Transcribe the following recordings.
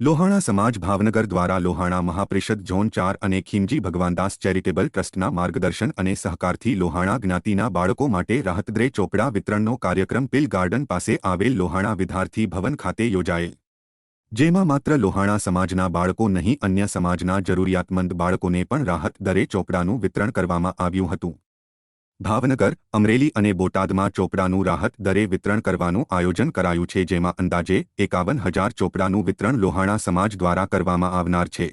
લોહાણા સમાજ ભાવનગર દ્વારા લોહાણા મહાપરિષદ ઝોન ચાર અને ખીમજી ભગવાનદાસ ચેરિટેબલ ટ્રસ્ટના માર્ગદર્શન અને સહકારથી લોહાણા જ્ઞાતિના બાળકો માટે રાહતદ્રે ચોપડા વિતરણનો કાર્યક્રમ પિલ ગાર્ડન પાસે આવેલ લોહાણા વિદ્યાર્થી ભવન ખાતે યોજાયેલ. જેમાં માત્ર લોહાણા સમાજના બાળકો નહીં, અન્ય સમાજના જરૂરિયાતમંદ બાળકોને પણ રાહત દરે ચોપડાનું વિતરણ કરવામાં આવ્યું હતું. ભાવનગર, અમરેલી અને બોટાદમાં ચોપડાનું રાહત દરે વિતરણ કરવાનું આયોજન કરાયું છે, જેમાં અંદાજે એકાવન હજાર ચોપડાનું વિતરણ લોહાણા સમાજ દ્વારા કરવામાં આવનાર છે.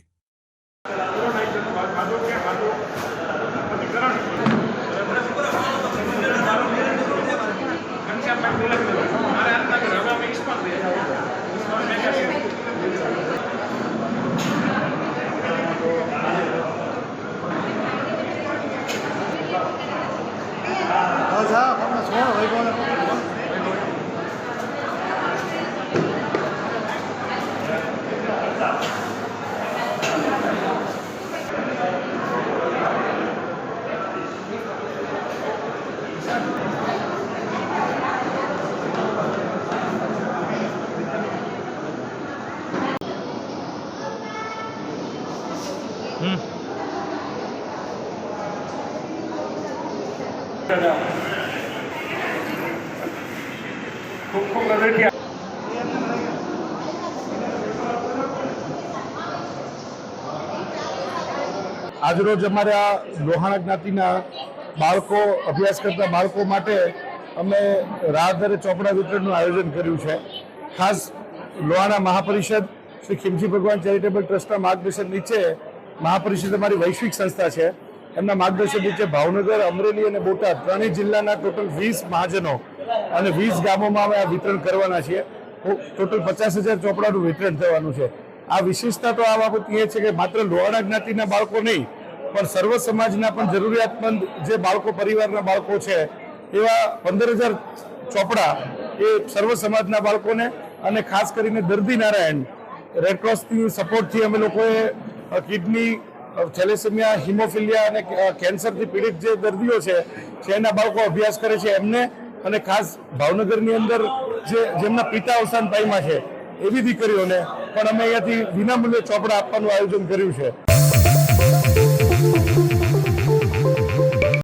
tomorrow. Hmm. They આજરોજ અમારા લોહાણા જ્ઞાતિના બાળકો, અભ્યાસ કરતા બાળકો માટે અમે રાહદરે ચોપડા વિતરણનું આયોજન કર્યું છે. ખાસ લોહાણા મહાપરિષદ શ્રી ખીમજી ભગવાન ચેરિટેબલ ટ્રસ્ટના માર્ગદર્શન નીચે મહાપરિષદ અમારી વૈશ્વિક સંસ્થા છે. એમના માર્ગદર્શન નીચે ભાવનગર, અમરેલી અને બોટાદ ત્રણેય જિલ્લાના ટોટલ વીસ મહાજનો અને વીસ ગામોમાં અમે આ વિતરણ કરવાના છીએ. ટોટલ પચાસ હજાર ચોપડાનું વિતરણ થવાનું છે. આ વિશેષતા તો આ બાબત એ છે કે માત્ર લોહાણા જ્ઞાતિના બાળકો નહીં, પણ સર્વ સમાજના પણ જરૂરિયાતમંદ જે બાળકો, પરિવારના બાળકો છે, એવા પંદર હજાર ચોપડા એ સર્વ સમાજના બાળકોને અને ખાસ કરીને દર્દી નારાયણ રેડક્રોસની સપોર્ટથી અમે લોકોએ કિડની થેલેસેમિયા, હિમોફિલિયા અને કેન્સરથી પીડિત જે દર્દીઓ છે, જેના બાળકો અભ્યાસ કરે છે, એમને અને ખાસ ભાવનગરની અંદર જે જેમના પિતા અવસાન ભાઈમાં છે, એવી દીકરીઓને પણ અમે અહીંયાથી વિનામૂલ્યે ચોપડા આપવાનું આયોજન કર્યું છે.